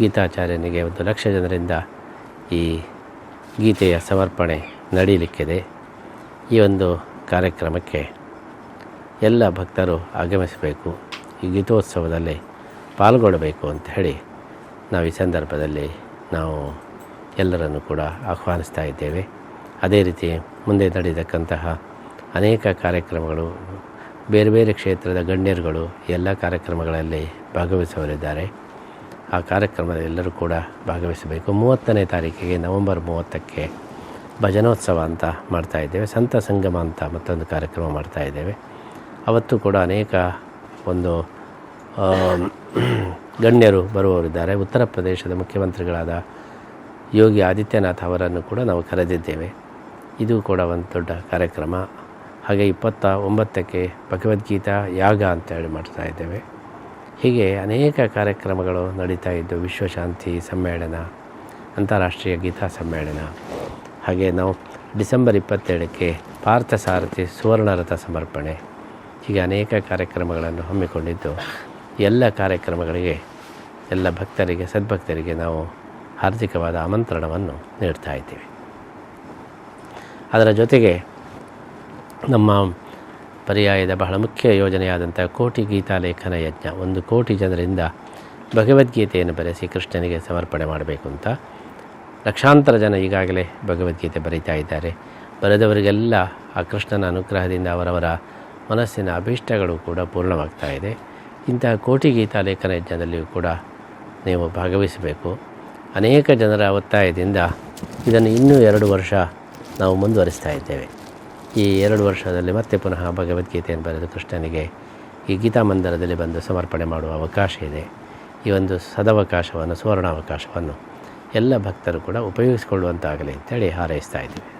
ಗೀತಾಚಾರ್ಯನಿಗೆ ಒಂದು ಲಕ್ಷ ಜನರಿಂದ ಈ ಗೀತೆಯ ಸಮರ್ಪಣೆ ನಡೀಲಿಕ್ಕಿದೆ. ಈ ಒಂದು ಕಾರ್ಯಕ್ರಮಕ್ಕೆ ಎಲ್ಲ ಭಕ್ತರು ಆಗಮಿಸಬೇಕು. ಈ ಗೀತೋತ್ಸವದಲ್ಲಿ ಪಾಲ್ಗೊಳ್ಳಬೇಕು ಅಂತ ಹೇಳಿ ನಾವು ಈ ಸಂದರ್ಭದಲ್ಲಿ ನಾವು ಎಲ್ಲರನ್ನು ಕೂಡ ಆಹ್ವಾನಿಸ್ತಾ ಇದ್ದೇವೆ. ಅದೇ ರೀತಿ ಮುಂದೆ ನಡೆಯತಕ್ಕಂತಹ ಅನೇಕ ಕಾರ್ಯಕ್ರಮಗಳು, ಬೇರೆ ಬೇರೆ ಕ್ಷೇತ್ರದ ಗಣ್ಯರುಗಳು ಎಲ್ಲ ಕಾರ್ಯಕ್ರಮಗಳಲ್ಲಿ ಭಾಗವಹಿಸುವವರಿದ್ದಾರೆ. ಆ ಕಾರ್ಯಕ್ರಮದಲ್ಲಿ ಎಲ್ಲರೂ ಕೂಡ ಭಾಗವಹಿಸಬೇಕು. ಮೂವತ್ತನೇ ತಾರೀಕಿಗೆ ನವೆಂಬರ್ ಮೂವತ್ತಕ್ಕೆ ಭಜನೋತ್ಸವ ಅಂತ ಮಾಡ್ತಾ ಇದ್ದೇವೆ. ಸಂತ ಸಂಗಮ ಅಂತ ಮತ್ತೊಂದು ಕಾರ್ಯಕ್ರಮ ಮಾಡ್ತಾ ಇದ್ದೇವೆ. ಅವತ್ತು ಕೂಡ ಅನೇಕ ಒಂದು ಗಣ್ಯರು ಬರುವವರಿದ್ದಾರೆ. ಉತ್ತರ ಪ್ರದೇಶದ ಮುಖ್ಯಮಂತ್ರಿಗಳಾದ ಯೋಗಿ ಆದಿತ್ಯನಾಥ್ ಅವರನ್ನು ಕೂಡ ನಾವು ಕರೆದಿದ್ದೇವೆ. ಇದು ಕೂಡ ಒಂದು ದೊಡ್ಡ ಕಾರ್ಯಕ್ರಮ. ಹಾಗೆ ಇಪ್ಪತ್ತ ಒಂಬತ್ತಕ್ಕೆ ಭಗವದ್ಗೀತಾ ಯಾಗ ಅಂತೇಳಿ ಮಾಡ್ತಾ ಇದ್ದೇವೆ. ಹೀಗೆ ಅನೇಕ ಕಾರ್ಯಕ್ರಮಗಳು ನಡೀತಾ ಇದ್ದು ವಿಶ್ವಶಾಂತಿ ಸಮ್ಮೇಳನ, ಅಂತಾರಾಷ್ಟ್ರೀಯ ಗೀತಾ ಸಮ್ಮೇಳನ, ಹಾಗೆ ನಾವು ಡಿಸೆಂಬರ್ ಇಪ್ಪತ್ತೇಳಕ್ಕೆ ಪಾರ್ಥಸಾರಥಿ ಸುವರ್ಣರಥ ಸಮರ್ಪಣೆ, ಹೀಗೆ ಅನೇಕ ಕಾರ್ಯಕ್ರಮಗಳನ್ನು ಹಮ್ಮಿಕೊಂಡಿದ್ದು, ಎಲ್ಲ ಕಾರ್ಯಕ್ರಮಗಳಿಗೆ, ಎಲ್ಲ ಭಕ್ತರಿಗೆ, ಸದ್ಭಕ್ತರಿಗೆ ನಾವು ಹಾರ್ದಿಕವಾದ ಆಮಂತ್ರಣವನ್ನು ನೀಡ್ತಾ ಇದ್ದೀವಿ. ಅದರ ಜೊತೆಗೆ ನಮ್ಮ ಪರ್ಯಾಯದ ಬಹಳ ಮುಖ್ಯ ಯೋಜನೆಯಾದಂಥ ಕೋಟಿ ಗೀತಾ ಲೇಖನ ಯಜ್ಞ. ಒಂದು ಕೋಟಿ ಜನರಿಂದ ಭಗವದ್ಗೀತೆಯನ್ನು ಬರೆಸಿ ಕೃಷ್ಣನಿಗೆ ಸಮರ್ಪಣೆ ಮಾಡಬೇಕು ಅಂತ ಲಕ್ಷಾಂತರ ಜನ ಈಗಾಗಲೇ ಭಗವದ್ಗೀತೆ ಬರೀತಾ ಇದ್ದಾರೆ. ಬರೆದವರಿಗೆಲ್ಲ ಆ ಕೃಷ್ಣನ ಅನುಗ್ರಹದಿಂದ ಅವರವರ ಮನಸ್ಸಿನ ಅಭೀಷ್ಟಗಳು ಕೂಡ ಪೂರ್ಣವಾಗ್ತಾ ಇದೆ. ಇಂತಹ ಕೋಟಿ ಗೀತಾ ಲೇಖನ ಯಜ್ಞದಲ್ಲಿಯೂ ಕೂಡ ನೀವು ಭಾಗವಹಿಸಬೇಕು. ಅನೇಕ ಜನರ ಒತ್ತಾಯದಿಂದ ಇದನ್ನು ಇನ್ನೂ ಎರಡು ವರ್ಷ ನಾವು ಮುಂದುವರಿಸ್ತಾ ಇದ್ದೇವೆ. ಈ ಎರಡು ವರ್ಷದಲ್ಲಿ ಮತ್ತೆ ಪುನಃ ಭಗವದ್ಗೀತೆಯನ್ನು ಬರೆದು ಕೃಷ್ಣನಿಗೆ ಈ ಗೀತಾ ಮಂದಿರದಲ್ಲಿ ಬಂದು ಸಮರ್ಪಣೆ ಮಾಡುವ ಅವಕಾಶ ಇದೆ. ಈ ಒಂದು ಸದವಕಾಶವನ್ನು, ಸುವರ್ಣಾವಕಾಶವನ್ನು ಎಲ್ಲ ಭಕ್ತರು ಕೂಡ ಉಪಯೋಗಿಸಿಕೊಳ್ಳುವಂತಾಗಲಿ ಅಂತೇಳಿ ಹಾರೈಸ್ತಾ ಇದ್ದೀವಿ.